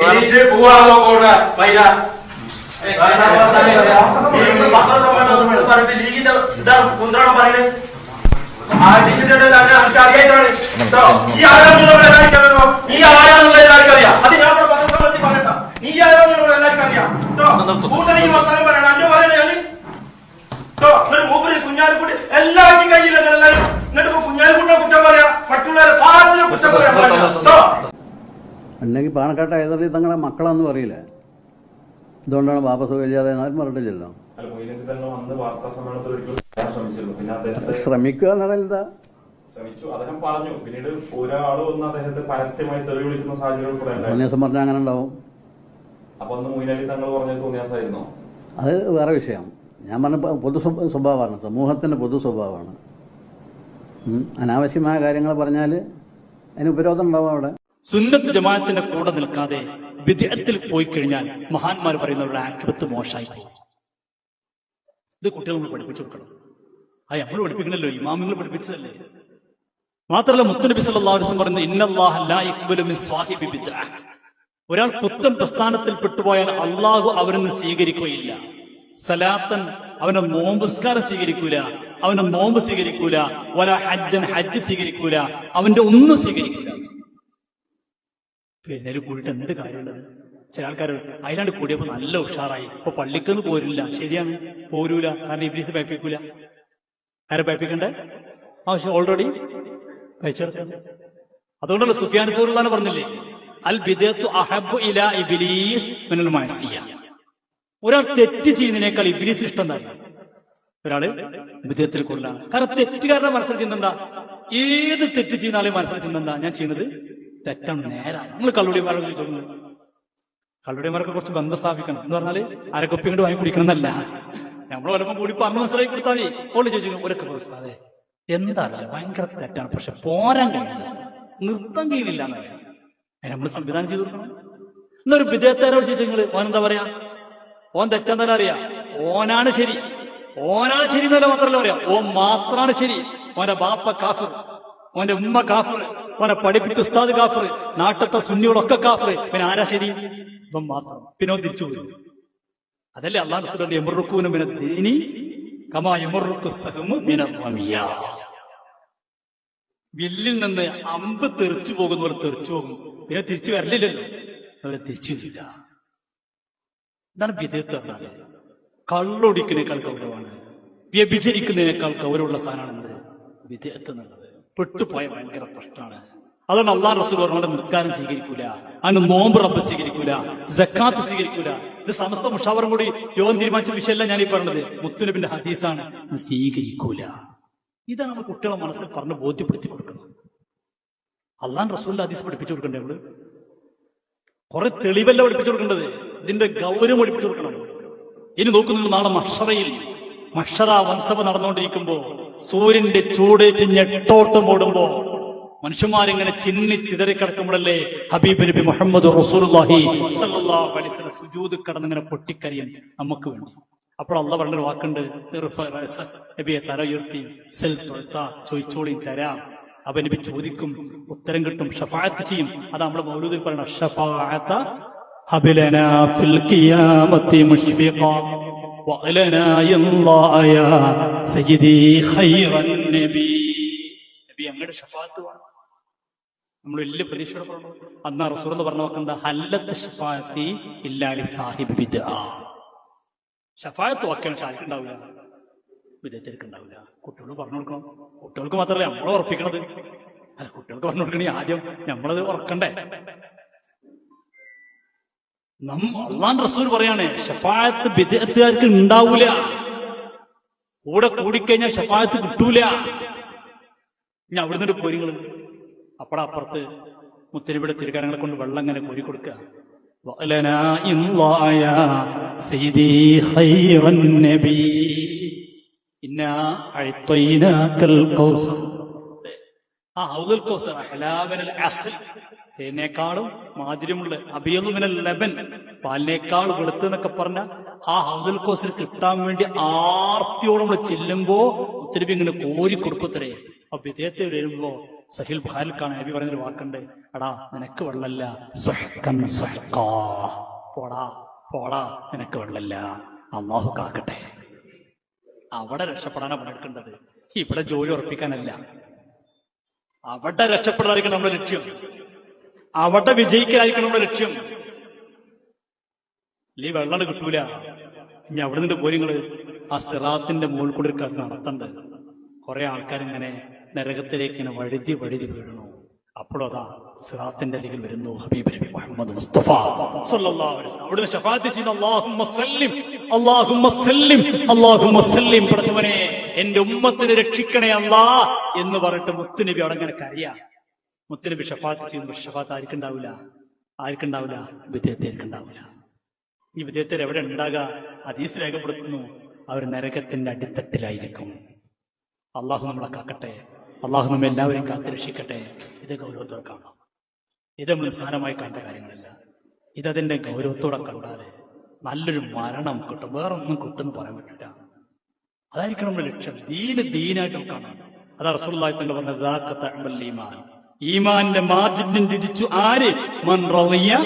തിരിച്ച് പോവാണോ കൂടെ പറഞ്ഞിട്ട് ലീഗിന്റെ ഇതാ കുന്ത്രാണം പറയുന്നത് അടിച്ചിട്ടുണ്ട് എനിക്ക് അറിയായിട്ടാണ് ഈ ആരാന്നുള്ള എല്ലാവർക്കും അറിയാമോ ഈ ആരാന്നുള്ള എല്ലാവർക്കും അറിയാം അത് ഞാൻ പറയണ്ട നീ ആരാന്നുള്ള എല്ലാവർക്കും പറയണം അന്റെ പറയണ ഞാൻ മൂപ്പര് കുഞ്ഞാലിക്കുട്ടി എല്ലാവർക്കും കഴിയില്ലല്ലോ എല്ലാവരും എന്നിട്ട് കുഞ്ഞാലിക്കുട്ടിനെ കുറ്റം പറയാ മറ്റുള്ളവരെ പാടത്തിനെ കുറ്റം പറയാ അല്ലെങ്കിൽ പാണക്കാട്ട് ഏതൊരു തങ്ങളുടെ മക്കളാന്ന് പറയില്ല? ഇതുകൊണ്ടാണ് ബാപ്പ സുഖമില്ലാതെ ആരും പറഞ്ഞിട്ടില്ലല്ലോ. ശ്രമിക്കുക എന്ന് പറയുന്നത് തോന്നിയാസം പറഞ്ഞാൽ അങ്ങനെ ഉണ്ടാവും. അത് വേറെ വിഷയം. ഞാൻ പറഞ്ഞ പൊതു സ്വഭാവമാണ്. സമൂഹത്തിന്റെ പൊതു സ്വഭാവമാണ്. അനാവശ്യമായ കാര്യങ്ങൾ പറഞ്ഞാൽ അതിന് ഉപരോധം ഉണ്ടാവും അവിടെ. സുന്നത്ത് ജമാഅത്തിന്റെ കൂടെ നിൽക്കാതെ വിദേഹത്തിൽ പോയി കഴിഞ്ഞാൽ മഹാന്മാർ പറയുന്നവരുടെ ആക്രിപത്ത് മോശമായി പോകും ഇത് കുട്ടികൾ പഠിപ്പിച്ചു കൊടുക്കണം. ആ നമ്മൾ പഠിപ്പിക്കണല്ലോ ഇമാമിങ്ങൾ പഠിപ്പിച്ചതല്ലേ. മാത്രമല്ല മുത്തനബി വസല്ലം പറയുന്നത് ഒരാൾ പുത്തൻ പ്രസ്ഥാനത്തിൽ പെട്ടുപോയാൽ അള്ളാഹു അവരെന്ന് സ്വീകരിക്കുകയില്ല. സലാത്തൻ അവനെ നോമ്പുസ്കാരം സ്വീകരിക്കൂല അവനെ നോമ്പ് സ്വീകരിക്കൂല വല ഹജ്ജൻ ഹജ്ജ് സ്വീകരിക്കൂല അവന്റെ ഒന്നും സ്വീകരിക്കൂല പിന്നെ കൂടിയിട്ട് എന്ത് കാര്യമുള്ളത്? ചില ആൾക്കാർ അതിലാണ്ട് കൂടിയപ്പോ നല്ല ഉഷാറായി. ഇപ്പൊ പള്ളിക്കൊന്നും പോരില്ല. ശരിയാണ്. പോരൂല. കാരണം ഇബ്ലീസ് പേപ്പിക്കൂല ആരെ പേപ്പിക്കണ്ടേ ആവശ്യം ഓൾറെഡി വെച്ചെടുത്തു അതുകൊണ്ടല്ല സുഫിയാൻ സൂറുള്ളാണ് പറഞ്ഞില്ലേ അൽ ബിദത്തു അഹബു ഇല ഇബിലീസ് മിനൽ മഅസിയ ഒരാൾ തെറ്റ് ചെയ്യുന്നതിനേക്കാൾ ഇബിലീസ് ഇഷ്ടം തന്നെ ഒരാൾ വിധേയത്തിൽ കൊള്ളാണ് കാരണം തെറ്റുകാരുടെ മനസ്സിൽ ചിന്ത എന്താ? ഏത് തെറ്റ് ചെയ്യുന്ന ആളെ മനസ്സിൽ ചിന്ത എന്താ? ഞാൻ ചെയ്യുന്നത് തെറ്റാണ് നേരാണ് നിങ്ങൾ കള്ളുടിമാരോട് ചോദിച്ചോളൂ കള്ളുടിമാരൊക്കെ കുറച്ച് ബന്ധം സ്ഥാപിക്കണം. എന്ന് പറഞ്ഞാൽ അരക്കൊപ്പി കൊണ്ട് വാങ്ങി കുടിക്കണം എന്നല്ല നമ്മൾ വല്ലപ്പോ കൂടി പറഞ്ഞു മനസ്സിലാക്കി കൊടുത്താൽ മതി. ഓൾ ചോദിച്ചു ഒരൊക്കെ പ്രസ്താവേ എന്താ ഭയങ്കര തെറ്റാണ്. പക്ഷെ പോരാൻ കഴിയില്ല. നൃത്തം കഴിയില്ല നമ്മൾ സംവിധാനം ചെയ്തു കൊടുക്കണം. എന്നൊരു വിജയത്തേരോട് ചോദിച്ചു നിങ്ങൾ ഓൻ എന്താ പറയാ? ഓൻ തെറ്റെന്നല്ല അറിയാ. ഓനാണ് ശരി. ഓനാണ് ശരി എന്നല്ല മാത്രമല്ല പറയാ. ഓൻ മാത്രാണ് ശരി. ഓന്റെ ബാപ്പ കാഫർ. ഓന്റെ ഉമ്മ കാഫർ. ഓനെ പഠിപ്പിച്ച ഉസ്താദ് കാഫർ നാട്ടത്തെ സുന്നികളൊക്കെ കാഫർ. പിന്നെ ആരാ ശരി? മാത്രം. പിന്നെ തിരിച്ചു പോയി. അതല്ലേ അള്ളാഹു റസൂൽ എമറുക്കൂനും പിന്നെ ദീനി കമാ റമിയ വില്ലിൽ നിന്ന് അമ്പ് തെറിച്ചു പോകുന്ന പോലെ തെറിച്ചു പോകും. പിന്നെ തിരിച്ചു വരലില്ലല്ലോ. അവരെ തിരിച്ചു വരില്ല. ഇതാണ് വിധേയത്വം കള്ളൊടിക്കുന്നേക്കാൾ ഗൗരവമാണ്. വ്യഭിചരിക്കുന്നതിനേക്കാൾ ഗൗരവമുള്ള സാധനമാണ് വിധേയത്വം എന്നുള്ളത്. പെട്ടുപോയ ഭയങ്കര പ്രശ്നമാണ്. അതുകൊണ്ട് അള്ളാഹ് റസൂൽ പറഞ്ഞുകൊണ്ട് നിസ്കാരം സ്വീകരിക്കൂല. അതിന് നോമ്പ് റബ്ബ് സ്വീകരിക്കൂല. ജക്കാത്ത് സ്വീകരിക്കൂല. ഇത് സമസ്ത മുഷാവറും കൂടി യോഗം തീരുമാനിച്ച വിഷയമല്ല ഞാൻ ഈ പറഞ്ഞത്. മുത്തുനബിന്റെ ഹദീസാണ് സ്വീകരിക്കൂല. ഇതാണ് നമ്മൾ കുട്ടികളെ മനസ്സിൽ പറഞ്ഞ് ബോധ്യപ്പെടുത്തി കൊടുക്കണം അള്ളാൻ റസൂലിന്റെ ഹദീസ് പഠിപ്പിച്ചു കൊടുക്കണ്ടേ നമ്മൾ? കുറെ തെളിവല്ല പഠിപ്പിച്ചു കൊടുക്കേണ്ടത്. ഇതിന്റെ ഗൗരവം പഠിപ്പിച്ചു കൊടുക്കണം. ഇനി നോക്കുന്നുണ്ട് നാളെ മഷറയിൽ. മഷറ വൻസഭ നടന്നുകൊണ്ടിരിക്കുമ്പോ സൂര്യന്റെ ചൂടേറ്റ് ഞെട്ടോട്ടം ഓടുമ്പോ മനുഷ്യന്മാരിങ്ങനെ ചിന്നി ചിതറി കിടക്കുമ്പോഴല്ലേ ഹബീബ് നബി മുഹമ്മദ് സുജൂദ് കടന്നിങ്ങനെ പൊട്ടിക്കരിയും നമുക്ക് വേണ്ടി. അപ്പോൾ അള്ള പറഞ്ഞൊരു വാക്കുണ്ട്. നബിയെ തല ഉയർത്തി സെൽ തൊഴുത്ത ചോദിച്ചോളി തരാം. അപ്പൊ നബി ചോദിക്കും ഉത്തരം കിട്ടും ഷഫായത്ത് ചെയ്യും. അതാ നമ്മുടെ മൗലൂദിൽ പറയണ ഷഫായത്ത ഹബിലനാ ഫിൽ ഖിയാമത്തി സയ്യിദി ഖൈറൻ നബി. അങ്ങയുടെ ഷഫാഅത്ത് വേണം നമ്മൾ വലിയ പ്രതീക്ഷയോടെ പറഞ്ഞു അന്നാ റസൂൽ എന്ന് പറഞ്ഞ വാക്കെന്താ? ഹല്ലത്ത് ഷഫായത്തി ഇല്ലാലി സാഹിബ് വിദ ഷഫായത്ത് വാക്കാണ് ഷാരിക്കുണ്ടാവില്ല ഉണ്ടാവില്ല കുട്ടികൾ പറഞ്ഞു കൊടുക്കണം. കുട്ടികൾക്ക് മാത്രമല്ല നമ്മൾ ഉറപ്പിക്കണത്. അല്ല കുട്ടികൾക്ക് പറഞ്ഞു കൊടുക്കണേ ആദ്യം നമ്മളത് ഉറക്കണ്ടേ? അള്ളാൻ റസൂൽ പറയാണ് ഷഫായത്ത് വിദേഹത്തുകാർക്ക് ഉണ്ടാവൂല. കൂടെ കൂടിക്കഴിഞ്ഞാൽ ഷഫായത്ത് കിട്ടൂല. ഇനി അവിടുന്ന് പോരിങ്ങൾ അപ്പടപ്പുറത്ത് മുത്തനബിയുടെ തിരുകരങ്ങളെ കൊണ്ട് വെള്ളം ഇങ്ങനെ കോരി കൊടുക്കുക തേനേക്കാളും മാധുര്യമുള്ള അബിയലുമിനൽ ലബൻ. പാലിനേക്കാൾ വെളുത്ത് എന്നൊക്കെ പറഞ്ഞ ആ ഹൗദുൽ കോസിൽ കിട്ടാൻ വേണ്ടി ആർത്തിയോടെ നമ്മൾ ചെല്ലുമ്പോ ഒത്തിരി ഇങ്ങനെ കോരി കൊടുക്കത്തരേ അപ്പൊ വിധേയത്തെ വരുമ്പോ സഹിൽ ബുഹാരിൽക്കാണ് നബി പറഞ്ഞൊരു വാക്കുണ്ട്. എടാ നിനക്ക് വെള്ളല്ല. പോടാ പോടാ നിനക്ക് വെള്ളല്ല അള്ളാഹു കാക്കട്ടെ. അവിടെ രക്ഷപ്പെടാനാണ് പണിയെടുക്കേണ്ടത്. ഇവിടെ ജോലി ഉറപ്പിക്കാനല്ല. അവിടെ രക്ഷപ്പെടാതിരിക്കണം നമ്മുടെ ലക്ഷ്യം. അവിടെ വിജയിക്കാനായിരിക്കണം നമ്മുടെ ലക്ഷ്യം. ഈ വെള്ളം കിട്ടൂല. ഇനി അവിടെ നിന്ന് പോയി നിങ്ങൾ ആ സിറാത്തിന്റെ മുകളിൽ കൂടി നടത്തണ്ട്. കുറെ ആൾക്കാരിങ്ങനെ നരകത്തിലേക്ക് ഇങ്ങനെ വഴുതി വഴുതി വീഴണു അപ്പോഴും അതാ സിറാത്തിന്റെ അരികിൽ വരുന്നു ഹബീബ് നബി മുഹമ്മദ് മുസ്തഫ സല്ലല്ലാഹു അലൈഹി വസല്ലം. അവിടുന്ന് ചെയ്യുന്ന അല്ലാഹുമ്മ സല്ലിം അല്ലാഹുമ്മ സല്ലിം അല്ലാഹുമ്മ സല്ലിം. എന്റെ ഉമ്മത്തിനെ രക്ഷിക്കണേ അല്ലാ എന്ന് പറഞ്ഞിട്ട് മുത്തുനബി അവിടെ അങ്ങനെ കരയാ. മുത്തുനബി ഷഫാത്ത് ചെയ്യുന്നു ഷഫാത്ത് ആർക്കുണ്ടാവില്ല ആർക്കുണ്ടാവില്ല വിദ്യാർത്ഥികൾക്കുണ്ടാവില്ല ഈ വിദേഹത്തെ എവിടെ ഉണ്ടാകുക അതീസ് രേഖപ്പെടുത്തുന്നു അവർ നരകത്തിന്റെ അടിത്തട്ടിലായിരിക്കും. അള്ളാഹു നമ്മളെ കാക്കട്ടെ. അള്ളാഹു നമ്മെ എല്ലാവരെയും കാത്തുരക്ഷിക്കട്ടെ. ഇത് ഗൗരവത്തോടെ കാണാം ഇത് നിസ്സാരമായി കണ്ട കാര്യങ്ങളല്ല. ഇതതിന്റെ ഗൗരവത്തോടെ കണ്ടാൽ നല്ലൊരു മരണം കിട്ടും. വേറെ ഒന്നും കിട്ടുമെന്ന് പറയാൻ പറ്റില്ല. അതായിരിക്കണം നമ്മുടെ ലക്ഷ്യം. ദീന് ദീനായിട്ട് കാണാം. അതാ റസൂലുള്ളാഹി തങ്ങൾ പറഞ്ഞത് "ദാക തഅമൽ ഈമാൻ. ഈമാന്റെ മാജിദ്യം രചിച്ചു ആര്? മൻ റളിയ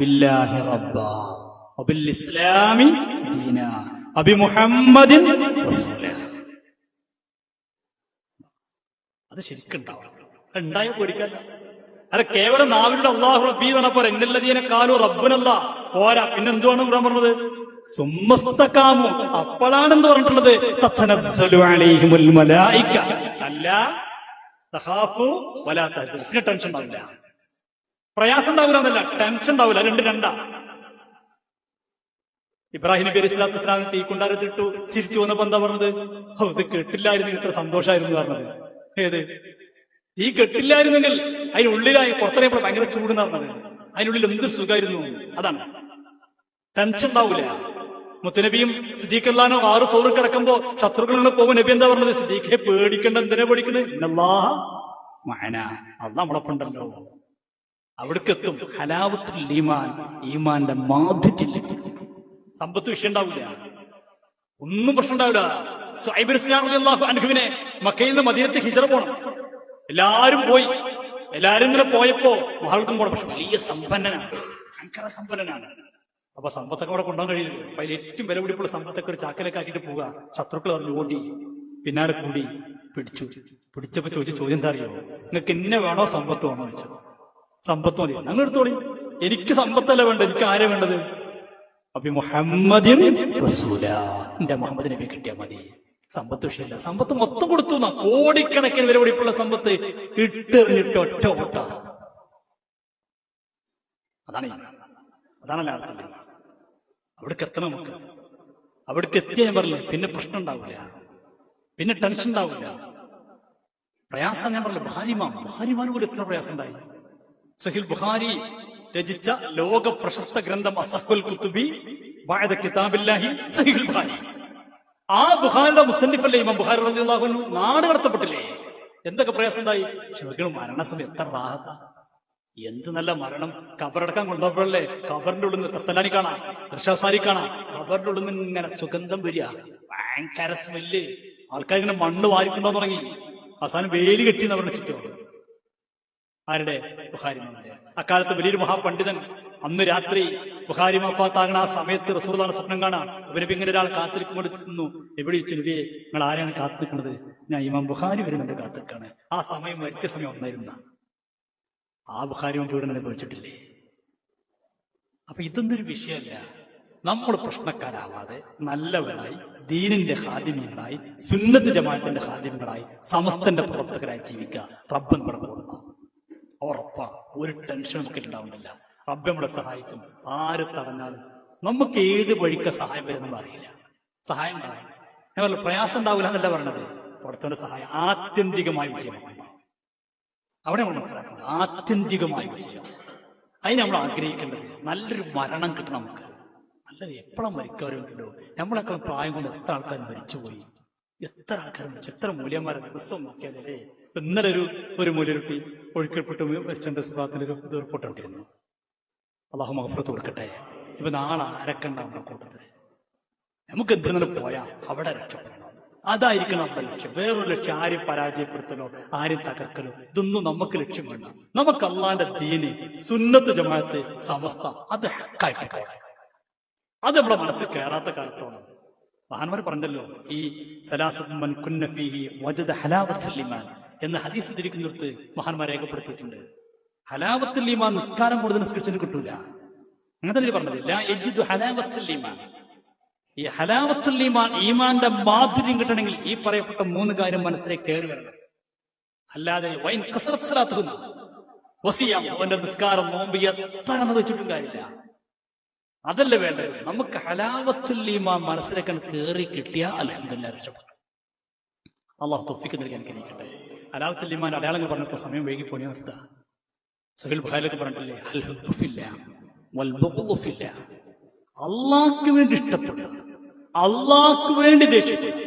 ബില്ലാഹി വബിൽ ഇസ്ലാമി ദീന. അബി മുഹമ്മദിൻ റസൂലാ. അത് ശരിക്കും ഉണ്ടാവണം ഉണ്ടായ പേടിക്കാൻ. അല്ല കേവലം നാവിലൂടെ അള്ളാഹു റബ്ബി എന്ന് പറഞ്ഞപ്പോ എന്നല്ലതീനെ കാലു റബ്ബനല്ല. പോരാ പിന്നെ എന്തുവാണ് ഇവിടെ പറഞ്ഞത്? സുമ്മസ്തക്കാമു അപ്പോഴാണെന്ന് പറഞ്ഞിട്ടുള്ളത് അല്ല പിന്നെ ടെൻഷൻ ഉണ്ടാവില്ല. പ്രയാസം ഉണ്ടാവില്ല എന്നല്ല ടെൻഷൻ ഉണ്ടാവില്ല. രണ്ട് രണ്ടാ. ഇബ്രാഹിം നബി അലൈഹി സ്വലാത്തു തീ കൊണ്ടാരത്തിട്ടു ചിരിച്ചു വന്നപ്പോ എന്താ പറഞ്ഞത്? ഇത് കേട്ടില്ലായിരുന്നു ഇത്ര സന്തോഷമായിരുന്നു പറഞ്ഞത്. ഏത്? തീ കെട്ടില്ലായിരുന്നെങ്കിൽ അതിനുള്ളിലായി പുറത്തിറങ്ങിയപ്പോൾ ഭയങ്കര ചൂടെന്ന് പറഞ്ഞത് അതിനുള്ളിൽ എന്ത് സുഖമായിരുന്നു? അതാണ്. ടെൻഷൻ ഉണ്ടാവില്ല മുത്തനബിയും സിദ്ദീഖല്ലാനോ ആറ് സോറ് കിടക്കുമ്പോ ശത്രുക്കളിൽ പോകും നബി എന്താ പറഞ്ഞത്? സിദ്ദീഖെ പേടിക്കണ്ട എന്തിനാ പേടിക്കണത് മാന അല്ല നമ്മളൊപ്പുണ്ടല്ലോ അവിടേക്ക് എത്തും. ഹലാവത്തുൽ ഈമാൻ. ഈമാന്റെ മാധുര്യം സമ്പത്ത് വിഷയം ഉണ്ടാവില്ല. ഒന്നും പ്രശ്നം ഉണ്ടാവില്ല. റളിയല്ലാഹു അൻഹുവിനെ മക്കയിൽ നിന്ന് മദീനത്ത് ഹിജറ പോണം. എല്ലാരും പോയി. എല്ലാരും ഇങ്ങനെ പോയപ്പോ മഹൾക്കും പോണം. പക്ഷെ വലിയ സമ്പന്നനാണ്. ഭയങ്കര സമ്പന്നനാണ്. അപ്പൊ സമ്പത്തൊക്കെ അവിടെ കൊണ്ടുപോകാൻ കഴിയില്ല അപ്പൊ അതിൽ ഏറ്റവും വില പിടിപ്പുള്ള സമ്പത്തൊക്കെ ഒരു ചാക്കലൊക്കെ ആക്കിയിട്ട് പോവുക. ശത്രുക്കൾ അറിഞ്ഞു ഓടി. പിന്നാലെ കൂടി പിടിച്ചു. പിടിച്ചപ്പോ ചോദിച്ച ചോദ്യം എന്താ അറിയോ? നിങ്ങൾക്ക് എന്നെ വേണോ സമ്പത്ത് വേണോ? ചോദിച്ചു. സമ്പത്ത് മതി ഞങ്ങൾ എടുത്തോളി എനിക്ക് സമ്പത്തല്ല വേണ്ടത്. എനിക്ക് ആരെ വേണ്ടത്? അപ്പൊ മുഹമ്മദിൻ റസൂല. എന്റെ മുഹമ്മദ് നബി കിട്ടിയാൽ മതി. സമ്പത്ത് വിഷയമില്ല. സമ്പത്ത് മൊത്തം കൊടുത്തു. കോടിക്കണക്കിന് വരെ പിടിപ്പുള്ള സമ്പത്ത് ഇട്ടെറിഞ്ഞിട്ട് ഒറ്റ ഓട്ട അതാണ് അതാണ് അർത്ഥം. അവിടേക്ക് എത്തണം നമുക്ക്. അവിടേക്ക് എത്തിയ ഞാൻ പറഞ്ഞില്ലേ? പിന്നെ പ്രശ്നം ഉണ്ടാവില്ല. പിന്നെ ടെൻഷൻ ഉണ്ടാവില്ല. പ്രയാസം ഞാൻ പറഞ്ഞില്ല? ഭാര്യമാ ഭാര്യമാൻ പോലും എത്ര പ്രയാസം ഉണ്ടായി. സഹിൽ ബുഹാരി രചിച്ച ലോക പ്രശസ്ത ഗ്രന്ഥം അസഫുൽ കുത്തുബി വായത കിതാബില്ലാഹി സഹിൽ ബുഖാരി. ആ ബുഹാറിന്റെ മുസന്നിഫല്ലേ ഇമാം ബുഖാരി റളിയല്ലാഹു നാട് കടത്തപ്പെട്ടില്ലേ? എന്തൊക്കെ പ്രയാസം ഉണ്ടായി ശരിക്കും മരണസമയം എത്ര റാഹത്ത. എന്ത് നല്ല മരണം. കബറടക്കാൻ കൊണ്ടുപോയപ്പോഴല്ലേ കബറിന്റെ ഉള്ളിൽ നിന്ന് കസ്തലാനി കാണാം ഋഷാസാരി കാണാം. കബറിന്റെ ഉള്ളിൽ നിന്ന് ഇങ്ങനെ സുഗന്ധം വരിക. ഭയങ്കര സ്മെല്ല് ആൾക്കാർ ഇങ്ങനെ മണ്ണ് വാരിക്കൊണ്ടോ തുടങ്ങി. അവസാനം വേലി കെട്ടി എന്ന് ചുറ്റും ആരുടെ? ബുഹാരി. അക്കാലത്ത് വലിയൊരു മഹാപണ്ഡിതൻ അന്ന് രാത്രി ബുഹാരി മഫാത്താകണ ആ സമയത്ത് റസൂർദാണ് സ്വപ്നം കാണാം ഇവരെ ഇങ്ങനെ ഒരാൾ കാത്തിരിക്കുമ്പോൾ എവിടെ വെച്ചു നിങ്ങൾ ആരെയാണ് കാത്തിരിക്കുന്നത്? ഞാൻ ഇമാം ബുഹാരി വരുന്നുണ്ട് കാത്തിരിക്കാണ്. ആ സമയം മരിച്ച സമയം ഒന്നായിരുന്ന. ആ ബുഹാരി മഫിയുടെ അനുഭവിച്ചിട്ടില്ലേ അപ്പൊ ഇതൊന്നും ഒരു വിഷയമല്ല. നമ്മൾ പ്രശ്നക്കാരാവാതെ നല്ലവരായി ദീനിന്റെ ഹാദിമ്യങ്ങളായി സുന്നത്ത് ജമാഅത്തിന്റെ ഹാദ്യങ്ങളായി സമസ്തന്റെ പ്രവർത്തകരായി ജീവിക്കുക. റബ്ബൻ കൂടെ ഉറപ്പാ ഒരു ടെൻഷൻ നമുക്ക് ഉണ്ടാവുന്നില്ല റബ്ബ് നമ്മളെ സഹായിക്കും. ആര് തടഞ്ഞാലും നമുക്ക് ഏത് വഴിക്ക് സഹായം വരുമെന്ന് അറിയില്ല സഹായം ഉണ്ടാവും ഞാൻ പറഞ്ഞു പ്രയാസം ഉണ്ടാവില്ല എന്നല്ല പറഞ്ഞത്. പുറത്തോടെ സഹായം ആത്യന്തികമായി വിജയം അവിടെ നമ്മൾ മനസ്സിലാക്കണം ആത്യന്തികമായി വിജയം അതിന് നമ്മൾ ആഗ്രഹിക്കേണ്ടത് നല്ലൊരു മരണം കിട്ടണം നമുക്ക്. നല്ലൊരു എപ്പോഴും മരിക്കാറുണ്ടല്ലോ നമ്മളൊക്കെ പ്രായം കൊണ്ട് എത്ര ആൾക്കാർ മരിച്ചുപോയി? എത്ര ആൾക്കാർ മരിച്ചു? എത്ര മൂല്യന്മാരെ ദിവസം നോക്കിയാലേ. ഇന്നലെ ഒരു ഒരു മൂല്യരുട്ടി ഒഴുക്കൽപ്പെട്ട് സുഖത്തിന്റെ ഒരു റിപ്പോർട്ട് ഉണ്ടായിരുന്നു അള്ളാഹു മഹഫറത്ത് കൊടുക്കട്ടെ. ഇപ്പൊ നാളെ ആരക്കണ്ട നമ്മുടെ കൂട്ടത്തിൽ നമുക്ക് എന്തിനും പോയാ അവിടെ രക്ഷപ്പെടണം. അതായിരിക്കണം നമ്മുടെ ലക്ഷ്യം. വേറൊരു ലക്ഷ്യം ആരും പരാജയപ്പെടുത്തലോ ആരും തകർക്കലോ ഇതൊന്നും നമുക്ക് ലക്ഷ്യം വേണ്ട. നമുക്ക് അള്ളാന്റെ ദീന് സുന്നത്ത് ജമാഅത്ത് സമസ്ത അത് ഹക്കായിട്ട് അത് നമ്മുടെ മനസ്സിൽ കയറാത്ത കാലത്തോളം മഹാന്മാർ പറഞ്ഞല്ലോ ഈ സലാസുമ്മൻ മൻ കുന്ന ഫീഹി വജദ ഹലാവത്തുൽ ഈമാൻ എന്ന ഹദീസ് തിരിക്കുന്നിടത്ത് മഹാന്മാർ രേഖപ്പെടുത്തിയിട്ടുണ്ട്. ഹലാവത്തുൽ ഈമാൻ നിസ്കാരം കൂടുതൽ നിസ്കരിച്ചതിന് കിട്ടൂല. അങ്ങനെ പറഞ്ഞത്. ലാ യജിദു ഹലാവത്തുൽ ഈമാൻ. ഈ ഹലാവത്തുൽ ഈമാൻ ഈമാന്റെ മാധുര്യം കിട്ടണമെങ്കിൽ ഈ പറയപ്പെട്ട മൂന്ന് കാര്യം മനസ്സിലേക്ക് കയറി വരണം. അല്ലാതെ വൈൻ കസറത്ത് അവന്റെ നിസ്കാരം നോമ്പ് എത്ര നിർവഹിച്ചിട്ടും കാര്യമില്ല. അതല്ല വേണ്ടത്? നമുക്ക് ഹലാവത്തുൽ ഈമാൻ മനസ്സിലേക്ക് കയറി കിട്ടിയ അലഹമില്ല രക്ഷപ്പെട്ടു. അള്ളാഹ് തൊഫിക്ക് നൽകാൻ അനുഗ്രഹിക്കട്ടെ. ഹലാവത്തുൽ ഈമാൻ അടയാളങ്ങൾ പറഞ്ഞപ്പോൾ സമയം വൈകി പോയി നിർത്തുക സഹിൽ ബുഹാലൊക്കെ പറഞ്ഞിട്ടില്ലേ? അള്ളാക്ക് വേണ്ടി ഇഷ്ടപ്പെടുക. അള്ളാഹ്ക്ക് വേണ്ടി ദേഷ്യപ്പെടുക.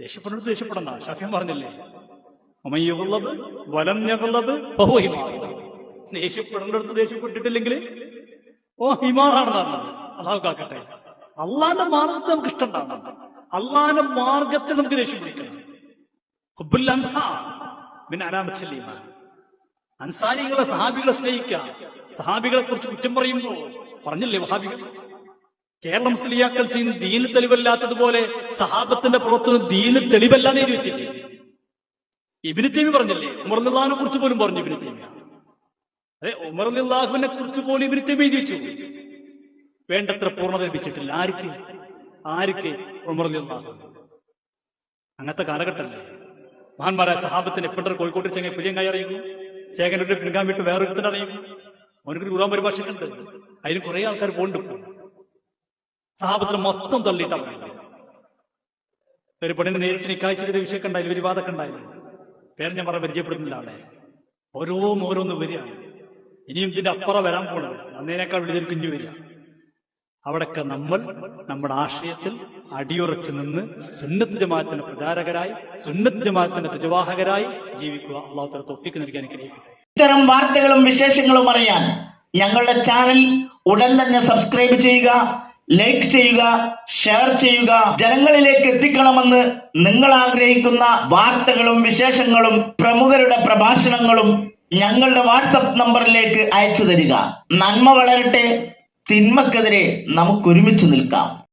ദേഷ്യപ്പെടുന്നത് ദേഷ്യപ്പെടണ്ട. ഷഫിയം പറഞ്ഞില്ലേ? യുഗ്ളബ് വലം ഹിമാർ. ദേഷ്യപ്പെടേണ്ടടുത്ത് ദേഷ്യപ്പെട്ടിട്ടില്ലെങ്കിൽ ഓ ഹിമാറാണെന്ന് പറഞ്ഞത് അള്ളാഹു കാക്കട്ടെ. അള്ളാന്റെ മാർഗത്തെ നമുക്ക് ഇഷ്ടമുണ്ടാവണം. അള്ളാന്റെ മാർഗത്തെ നമുക്ക് ദേഷ്യം പിടിക്കണം. അൻസാ പിന്നെ ഈമാൻ അൻസാരികളെ സഹാബികളെ സ്നേഹിക്കാം സഹാബികളെ കുറിച്ച് കുറ്റം പറയുമ്പോൾ പറഞ്ഞില്ലേ വഹാബികൾ? കേരള മുസ്ലിയാക്കൾ ചെയ്യുന്ന ദീന് തെളിവല്ലാത്തതുപോലെ സഹാബത്തിന്റെ പുറത്തുനിന്ന് ദീന് തെളിവല്ലാന്ന് എഴുതി വെച്ചിട്ട്. ഇബിന് തേമി പറഞ്ഞില്ലേ? ഉമർലാഹിനെ കുറിച്ച് പോലും പറഞ്ഞു ഇബിന് തേമി. അതെ ഉമർലാഹുവിനെ കുറിച്ച് പോലും ഇബിന് തേമി എഴുതി വെച്ചു. വേണ്ടത്ര പൂർണത ലഭിച്ചിട്ടില്ല. ആർക്ക്? ആർക്ക്? ഉമർലാഹു അങ്ങനത്തെ കാലഘട്ടമല്ലേ മഹാന്മാരായ സഹാബത്തിന് എപ്പോഴും കോഴിക്കോട്ടിൽ ചെങ്ങനെ പുതിയ കൈ അറിയുന്നു? ചേകനൊരു പിൻകാൻ വിട്ട് വേറെ ഒരുത്തിന് അറിയുന്നു അവനൊരു ഖുറാൻ പരിഭാഷക്കുണ്ട് അതിന് കുറെ ആൾക്കാർ പോണ്ട് സഹാബത്തിന് മൊത്തം തള്ളിയിട്ടാ പറയുന്നത് ഒരു പെണ്ണിനെ നേരിട്ട് നിക്കാഴ്ച ചെയ്ത വിഷയമൊക്കെ ഉണ്ടായില്ല ഒരു വാദമൊക്കെ ഉണ്ടായാലും പേര് ഞാൻ പറഞ്ഞ പരിചയപ്പെടുന്നില്ല അവിടെ. ഓരോന്ന് ഓരോന്ന് വരികയാണ് ഇനിയും ഇതിന്റെ അപ്പുറം വരാൻ പോണത്. അന്നേനേക്കാൾ വലിയൊരു കുഞ്ഞു വരിക. അവിടൊക്കെ നമ്മൾ നമ്മുടെ ആശയത്തിൽ അടിയുറച്ചു നിന്ന് സുന്നത്ത് ജമാഅത്തിന്റെ പ്രചാരകരായി സുന്നത്ത് ജമാഅത്തിന്റെ തുജവാഹകരായി ജീവിക്കുക. അള്ളാഹു തൊഫിക്ക് നൽകാൻ ഇത്തരം വാർത്തകളും വിശേഷങ്ങളും അറിയാൻ ഞങ്ങളുടെ ചാനൽ ഉടൻ തന്നെ സബ്സ്ക്രൈബ് ചെയ്യുക ലൈക്ക് ചെയ്യുക ഷെയർ ചെയ്യുക. ജനങ്ങളിലേക്ക് എത്തിക്കണമെന്ന് നിങ്ങൾ ആഗ്രഹിക്കുന്ന വാർത്തകളും വിശേഷങ്ങളും പ്രമുഖരുടെ പ്രഭാഷണങ്ങളും ഞങ്ങളുടെ വാട്സപ്പ് നമ്പറിലേക്ക് അയച്ചു തരിക. നന്മ വളരട്ടെ തിന്മക്കെതിരെ നമുക്ക് ഒരുമിച്ച് നിൽക്കാം.